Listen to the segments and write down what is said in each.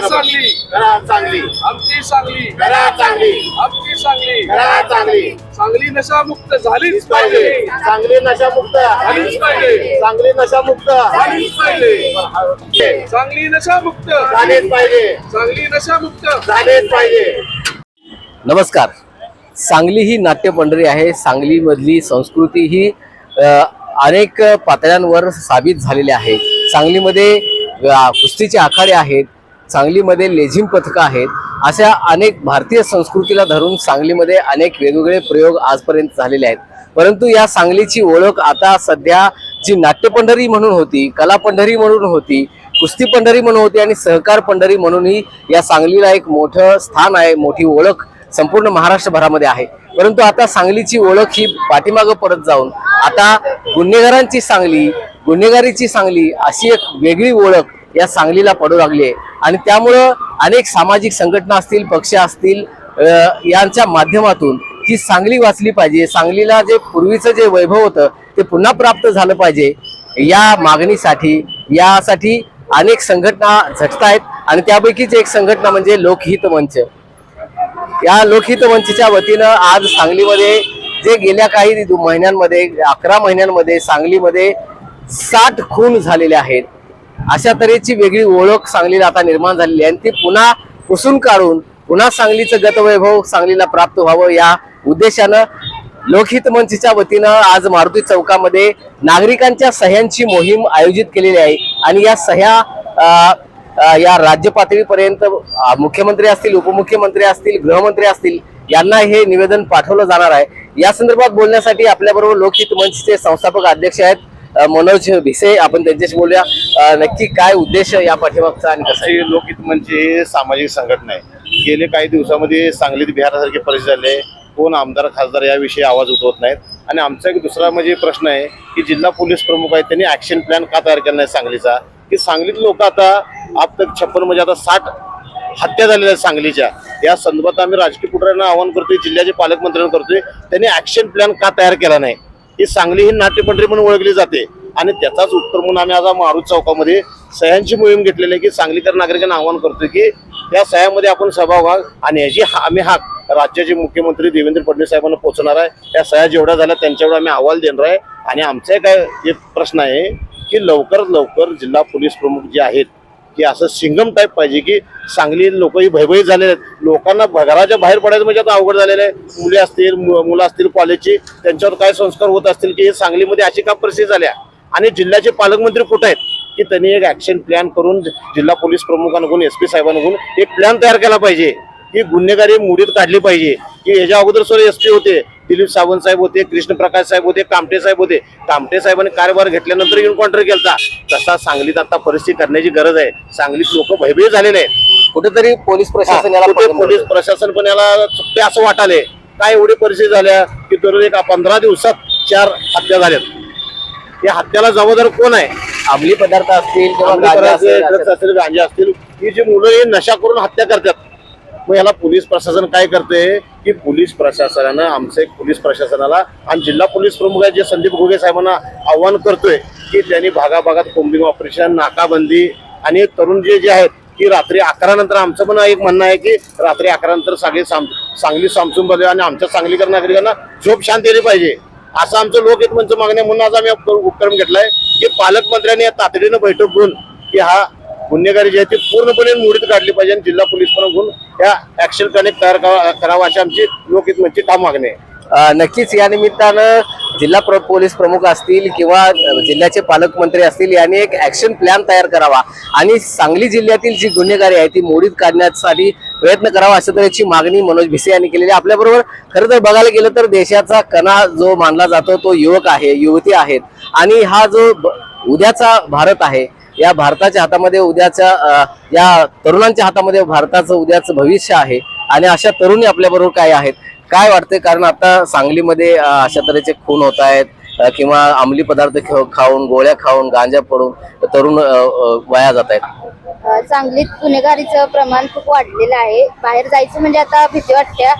चांगली. आमची चांगली. आमची चांगली. झालीच पाहिजे. पाहिजे. चांगली नशामुक्त. झालीच पाहिजे. चांगली नशामुक्त. झालीच पाहिजे. चांगली नशा मुक्त झालेच पाहिजे. चांगली नशा मुक्त झालेच पाहिजे. नमस्कार. सांगली ही नाट्यपंढरी आहे. सांगलीमधली संस्कृती ही अनेक पातळ्यांवर साबित झालेले आहे सांगलीमध्ये कुस्तीचे आखाडे आहेत सांगलीमध्ये लेझिम पथकं आहेत अशा अनेक भारतीय संस्कृतीला धरून सांगलीमध्ये अनेक वेगवेगळे प्रयोग आजपर्यंत झालेले आहेत. परंतु या सांगलीची ओळख आता सध्या जी नाट्यपंढरी म्हणून होती कला पंढरी म्हणून होती कुस्ती पंढरी म्हणून होती आणि सहकार पंढरी म्हणूनही या सांगलीला एक मोठं स्थान आहे मोठी ओळख संपूर्ण महाराष्ट्रभरामध्ये आहे. परंतु आता सांगलीची ओळख ही पाठीमागं परत जाऊन आता गुन्हेगारांची सांगली गुन्हेगारीची सांगली अशी एक वेगळी ओळख या सांगलीला पडू लागली आहे. आणि त्यामुळं अनेक सामाजिक संघटना असतील पक्ष असतील यांच्या माध्यमातून ही सांगली वाचली पाहिजे. सांगलीला जे पूर्वीचं जे वैभव होतं ते पुन्हा प्राप्त झालं पाहिजे. या मागणीसाठी यासाठी अनेक संघटना झटत आहेत आणि त्यापैकीच एक संघटना म्हणजे लोकहित मंच या लोकहित मंचच्या वतीनं आज सांगलीमध्ये जे गेल्या काही दु- महिन्यांमध्ये अकरा महिन्यांमध्ये सांगलीमध्ये साठ खून झालेले आहेत. अशा तऱ्हेची वेगळी ओळख सांगलीला आता निर्माण झालेली आहे. आणि ती पुन्हा पुसून काढून पुन्हा सांगलीचं गतवैभव सांगलीला प्राप्त व्हावं या उद्देशानं लोकहित मंचच्या वतीनं आज मारुती चौकामध्ये नागरिकांच्या सह्यांची मोहीम आयोजित केलेली आहे. आणि या सह्या या राज्य पातळीपर्यंत मुख्यमंत्री असतील उपमुख्यमंत्री असतील गृहमंत्री असतील यांना हे निवेदन पाठवलं जाणार आहे. या संदर्भात बोलण्यासाठी आपल्याबरोबर लोकहित मंचचे संस्थापक अध्यक्ष आहेत मनोज भिसे. आपण त्यांच्याशी बोलूया. नक्की काय उद्देश या पाठीमागचा आणि कसं लोकहित मंच हे म्हणजे सामाजिक संघटना आहे. गेले काही दिवसामध्ये सांगलीत बिहारासारखे परिस्थिती झाले आहे. कोण आमदार खासदार याविषयी आवाज उठवत नाहीत. आणि आमचा एक दुसरा म्हणजे प्रश्न आहे की जिल्हा पोलीस प्रमुख आहेत त्यांनी ऍक्शन प्लॅन का तयार केला नाही सांगलीचा? की सांगलीत लोक आता आज तक छप्पन म्हणजे आता साठ हत्या झालेल्या आहेत सांगलीच्या. या संदर्भात आम्ही राजकीय पुढाऱ्यांना आवाहन करतोय जिल्ह्याचे पालकमंत्र्यांना करतोय त्यांनी ऍक्शन प्लॅन का तयार केला नाही? ही सांगली ही नाट्यपंढरी म्हणून ओळखली जाते. आणि त्याचाच उत्तर म्हणून आम्ही आज मारुत चौकामध्ये सह्यांची मोहीम घेतलेली आहे की सांगलीकर नागरिकांना आवाहन करतोय की या सह्यामध्ये आपण सहभाग व्हा आणि याची हा- आम्ही हाक राज्याचे मुख्यमंत्री देवेंद्र फडणवीस साहेबांना पोहोचणार आहे. या सह्या जेवढ्या झाल्या त्यांच्यावर आम्ही अहवाल देणार आहे. आणि आमचा काय एक प्रश्न आहे की लवकरात लवकर जिल्हा पोलीस प्रमुख जे आहेत की असं सिंगम टाईप पाहिजे की सांगली लोक ही भयभीत झालेले आहेत. लोकांना घराच्या बाहेर पडायचं म्हणजे आता अवघड झालेलं आहे. मुले असतील मु- मुलं असतील कॉलेजची त्यांच्यावर काय संस्कार होत असतील की हे सांगलीमध्ये अशी का परिस्थिती झाल्या आणि जिल्ह्याचे पालकमंत्री कुठे आहेत? की त्यांनी एक ऍक्शन प्लॅन करून जिल्हा पोलीस प्रमुखांकडून एस पी साहेबांकडून एक प्लॅन तयार केला पाहिजे. की गुन्हेगारी मुडीत काढली पाहिजे. की याच्या अगोदर सर एस पी होते दिलीप सावंत साहेब होते कृष्ण प्रकाश साहेब होते कामटे साहेब होते. कामटे साहेबांनी कारभार घेतल्यानंतर येऊन कॉन्ट्रॅक्ट केला तसा सांगलीत आता परिस्थिती करण्याची गरज आहे. सांगलीत लोक भयभीत झालेले आहेत. कुठेतरी पोलीस प्रशासन याला पोलीस प्रशासन पण याला चुकते असं वाटाले काय एवढी परिस्थिती झाल्या की दररोज एक पंधरा दिवसात चार हत्या झाल्यात. या हत्याला जबाबदार कोण आहे? अंमली पदार्थ. असतील गांजा असतील ही जी मुलं हे नशा करून हत्या करतात. मग याला पोलीस प्रशासन काय करते? की पोलीस प्रशासनानं आमचं एक पोलीस प्रशासनाला आणि जिल्हा पोलीस प्रमुख आहे जे संदीप घोगे साहेबांना आव्हान करतोय की त्यांनी भागाभागात कोम्बिंग ऑपरेशन नाकाबंदी आणि तरुण जे जे आहेत की रात्री अकरा नंतर आमचं पण एक म्हणणं आहे की रात्री अकरा नंतर सगळे साम सांगली सामसून बघूया आणि आमच्या सांगलीकर नागरिकांना झोप शांत दिली पाहिजे. असं आमचं लोकहित मंच मागणी म्हणून आज आम्ही उपक्रम घेतलाय की पालकमंत्र्यांनी या तातडीनं बैठक घेऊन की हा गुन्हेगारी जी आहे ती पूर्णपणे मुडीत काढली पाहिजे आणि जिल्हा पोलीस प्रमुख घेऊन या ऍक्शन कनेक्ट तयार करावा अशी आमची लोकहित मंचची ठाम मागणी आहे नक्कीच या निमित्तानं जिल्हा प्र पोलीस प्रमुख असतील किंवा जिल्ह्याचे पालकमंत्री असतील यांनी एक ऍक्शन प्लॅन तयार करावा. आणि सांगली जिल्ह्यातील जी गुन्हेगारी आहे ती मोडीत काढण्यासाठी प्रयत्न करावा अशा तऱ्हेची मागणी मनोज भिसे यांनी केलेली आहे. आपल्याबरोबर खरं तर बघायला गेलं तर देशाचा कणा जो मानला जातो तो युवक आहे युवती आहेत. आणि हा जो ब- उद्याचा भारत आहे या भारताच्या हातामध्ये उद्याच्या या तरुणांच्या हातामध्ये भारताचं उद्याचं भविष्य आहे. आणि अशा तरुणी आपल्याबरोबर काय आहेत? काय वाटतंय? कारण आता सांगलीमध्ये अशा तऱ्हेचे खून होत आहेत किंवा अंमली पदार्थ खाऊन गोळ्या खाऊन गांजा पडून तरुण वाया जात आहेत. सांगलीत गुन्हेगारीचं प्रमाण खूप वाढलेलं आहे. बाहेर जायचं म्हणजे आता भीती वाटते.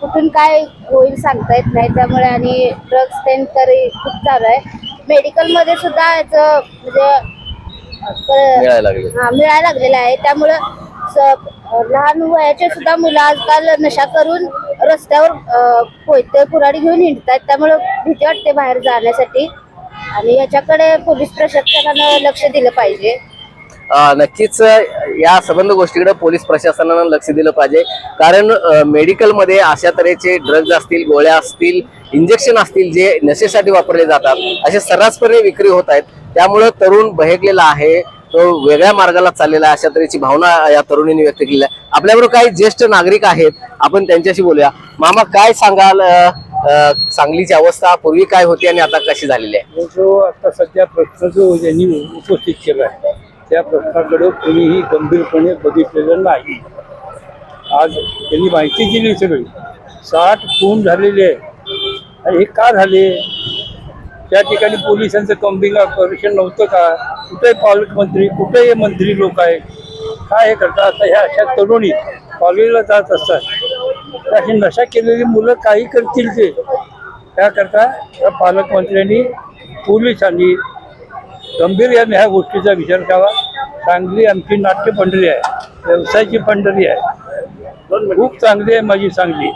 कुठून काय होईल सांगता येत नाही. त्यामुळे आणि ड्रग्स टेन तरी खूप चालू आहे. मेडिकलमध्ये सुद्धा याचं म्हणजे मिळायला लागले. हा मिळायला लागलेलं आहे. त्यामुळं स- लहान वयाचे सुद्धा मुलं आजकाल नशा करून रस्त्यावर अ, कोयते कुऱ्हाडी घेऊन हिंडतात त्यामुळं भीती वाटते बाहेर जाण्यासाठी. आणि याच्याकडे पोलीस प्रशासनानं लक्ष दिलं पाहिजे. अ, नक्कीच अ, या संबंध गोष्टीकडे पोलीस प्रशासनानं लक्ष दिलं पाहिजे. कारण अ, मेडिकलमध्ये अशा तऱ्हेचे ड्रग्ज असतील गोळ्या असतील इंजेक्शन असतील जे नशेसाठी वापरले जातात असे सर्रासपणे विक्री होत आहेत. त्यामुळं तरुण बहेकलेला आहे तो वेगळ्या मार्गाला चाललेला आहे अशा तऱ्हेची भावना या तरुणींनी व्यक्त केली आहे. आपल्याबरोबर काही ज्येष्ठ नागरिक आहेत आपण त्यांच्याशी बोलूया. मामा काय सांगाल सांगलीची अवस्था पूर्वी काय होती आणि आता कशी झालेली आहे? जो आता सध्या प्रश्न जो यांनी उपस्थित केला आहे त्या प्रश्नाकडे कोणीही गंभीरपणे बघितलेलं नाही. आज त्यांनी माहिती दिली सगळी. साठ खून झालेले आहे. हे का झाले? त्या ठिकाणी पोलिसांचं कम्बिंग ऑपरेशन नव्हतं का? कुठे पालकमंत्री कुठे हे मंत्री लोक आहेत? काय हे करतात? आता ह्या अशा तरुणी कॉलेजला जात असतात. अशी नशा केलेली मुलं काही करतील ते. त्याकरता या पालकमंत्र्यांनी पोलिसांनी गंभीर्याने ह्या गोष्टीचा विचार करावा. चांगली आमची नाट्य पंढरी आहे. व्यवसायाची पंढरी आहे. खूप चांगली आहे माझी सांगली.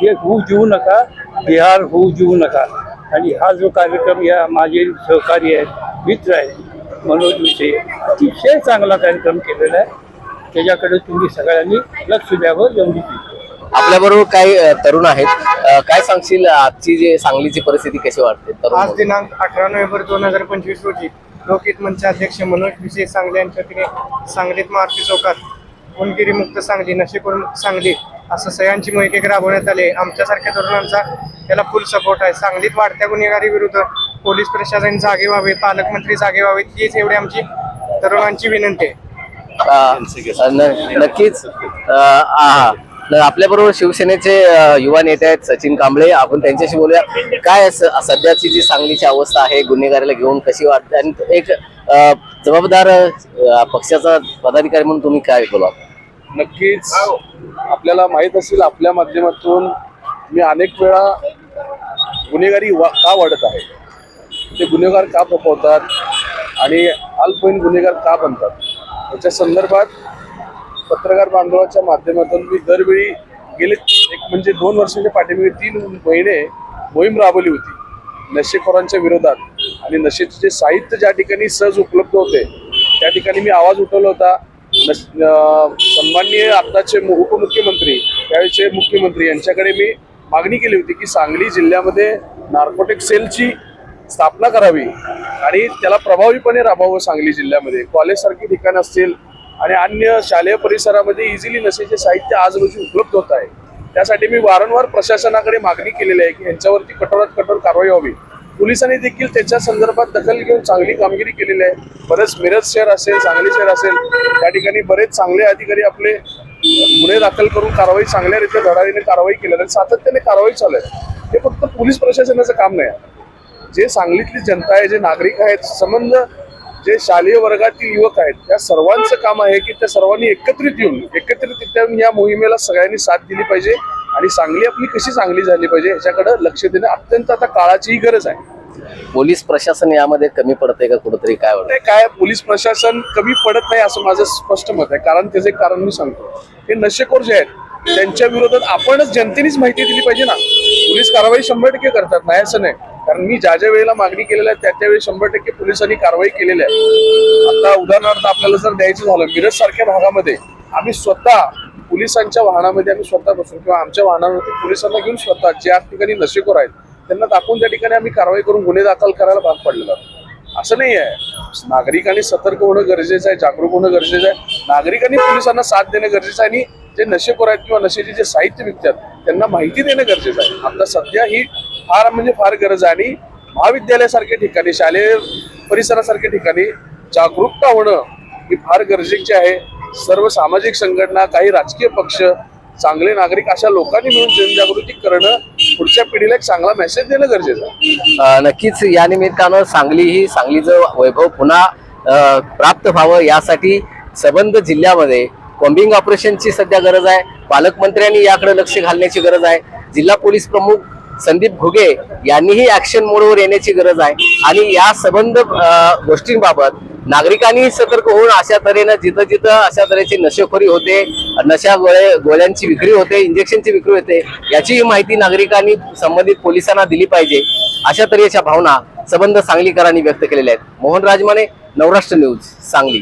हे होऊ जीवू नका बिहार होऊ देऊ नका. आणि हा जो कार्यक्रम या माझे सहकारी आहेत मित्र आहेत मनोज विषयी अतिशय चांगला कार्यक्रम केलेला आहे. त्याच्याकडे तुम्ही सगळ्यांनी लक्ष द्यावं एवढी आपल्याबरोबर काही तरुण आहेत. काय सांगशील आजची जी सांगलीची परिस्थिती कशी वाटते तरुण? आज दिनांक अठरा नोव्हेंबर दोन हजार पंचवीस रोजी लोकहित मंच अध्यक्ष मनोज भिसे सांगली यांच्या वतीने सांगलीत मारुती चौकात मुक्त सांगली नशेखोर मुक्त सांगली असं सह्यांची मोहीम एक राबवण्यात आले. आमच्यासारख्या तरुणांचा त्याला फुल सपोर्ट आहे. सांगलीत वाढत्या गुन्हेगारी विरुद्ध पोलीस प्रशासन जागे व्हावे पालकमंत्री जागे व्हावेत हीच एवढी आमची तरुणांची विनंती आहे. नक्कीच. अ, आ, न- आपल्याबरोबर शिवसेनेचे युवा नेते आहेत सचिन कांबळे. आपण त्यांच्याशी बोलूया. काय स- सध्याची जी सांगलीची अवस्था आहे गुन्हेगारीला घेऊन कशी वाटते? आणि एक जबाबदार पक्षाचा पदाधिकारी म्हणून तुम्ही काय बोला नक्कीच. आपल्याला माहीत असेल आपल्या माध्यमातून मी अनेक वेळा गुन्हेगारी वा का वाढत आहे? ते गुन्हेगार का पपवतात आणि अल्पवयीन गुन्हेगार का बनतात? याच्या संदर्भात पत्रकार बांधवाच्या माध्यमातून मी दरवेळी गेले एक म्हणजे दोन वर्षाच्या पाठीमागे तीन महिने मोहीम राबवली होती. नशेखोरांच्या विरोधात. आणि नशेचे जे साहित्य ज्या ठिकाणी सहज उपलब्ध होते त्या ठिकाणी मी आवाज उठवला होता. सन्माननीय आत्ताचे उपमुख्यमंत्री त्यावेळेचे मुख्यमंत्री यांच्याकडे मी मागणी केली होती की सांगली जिल्ह्यामध्ये नार्कोटिक सेलची स्थापना करावी आणि त्याला प्रभावीपणे राबवावं सांगली जिल्ह्यामध्ये. कॉलेजसारखी ठिकाणं असतील आणि अन्य शालेय परिसरामध्ये इझिली नशेचे साहित्य आज रोजी उपलब्ध होत आहे. त्यासाठी मी वारंवार प्रशासनाकडे मागणी केलेली आहे की यांच्यावरती कठोरात कठोर कारवाई व्हावी. पोलिसांनी देखील त्याच्या संदर्भात दखल घेऊन चांगली कामगिरी केलेली आहे. बरेच मिरज शहर असेल सांगली शहर असेल त्या ठिकाणी बरेच चांगले अधिकारी आपले गुन्हे दाखल करून कारवाई चांगल्यारीत्या धडाडीने कारवाई केल्या आणि सातत्याने कारवाई चालू आहे. हे फक्त पोलीस प्रशासनाचं काम नाही आहे. जे सांगलीतली जनता आहे जे नागरिक आहेत संबंध जे शालेय वर्गातील युवक आहेत त्या सर्वांचं काम आहे की त्या सर्वांनी एकत्रित येऊन एकत्रितरित्या या मोहिमेला सगळ्यांनी साथ दिली पाहिजे. आणि सांगली आपली कशी चांगली झाली पाहिजे ह्याच्याकडे लक्ष देणं अत्यंत आता काळाचीही गरज आहे. पोलीस प्रशासन यामध्ये कमी पडते का कुठंतरी? काय वाटतं काय पोलीस प्रशासन कमी पडत नाही असं माझं स्पष्ट मत आहे. कारण त्याचे कारण मी सांगतो. हे नशेखोर जे आहेत त्यांच्या विरोधात आपणच जनतेनेच माहिती दिली पाहिजे ना. पोलीस कारवाई शंभर टक्के करतात नाही असं नाही. कारण मी ज्या ज्या वेळेला मागणी केलेल्या आहे त्या त्यावेळी शंभर टक्के पोलिसांनी कारवाई केलेली आहे. आता उदाहरणार्थ आपल्याला जर द्यायचं झालं मिरज सारख्या भागामध्ये आम्ही स्वतः पोलिसांच्या वाहनामध्ये आम्ही स्वतः बसून किंवा आमच्या वाहनावरती पोलिसांना घेऊन स्वतः ज्या ठिकाणी नशेखोर आहेत त्यांना दाखवून त्या ठिकाणी आम्ही कारवाई करून गुन्हे दाखल करायला भाग पडलेला असं नाही आहे. नागरिकांनी सतर्क होणं गरजेचं आहे जागरूक होणं गरजेचं आहे. नागरिकांनी पोलिसांना साथ देणं गरजेचं आहे आणि जे नशेखोर आहेत किंवा नशेचे जे साहित्य विकतात त्यांना माहिती देणं गरजेचं आहे. आता सध्या ही फार म्हणजे फार गरज आहे आणि महाविद्यालयासारख्या ठिकाणी शालेय परिसरासारख्या ठिकाणी जागरूकता होणं ही फार गरजेची आहे. सर्व सामाजिक संघटना काही राजकीय पक्ष चांगले नागरिक अशा लोकांनी मिळून जनजागृती करणं पुढच्या पिढीला एक चांगला मेसेज देणं गरजेचं आहे. नक्कीच या निमित्तानं सांगली ही सांगलीचं वैभव पुन्हा प्राप्त व्हावं यासाठी सबंध जिल्ह्यामध्ये कॉम्बिंग ऑपरेशनची सध्या गरज आहे. पालकमंत्र्यांनी याकडे लक्ष घालण्याची गरज आहे. जिल्हा पोलीस प्रमुख संदीप घुगे यांनीही ऍक्शन मोडवर येण्याची गरज आहे. आणि या संबंध गोष्टींबाबत नागरिकांनी सतर्क होऊन अशा तऱ्हेनं जिथं जिथं अशा तऱ्हेची नशेखोरी होते नशा गोळे गोळ्यांची विक्री होते इंजेक्शनची विक्री होते याचीही माहिती नागरिकांनी संबंधित पोलिसांना दिली पाहिजे. अशा तऱ्हेच्या भावना संबंध सांगलीकरांनी व्यक्त केलेल्या आहेत. मोहन राजमाने नवराष्ट्र न्यूज सांगली.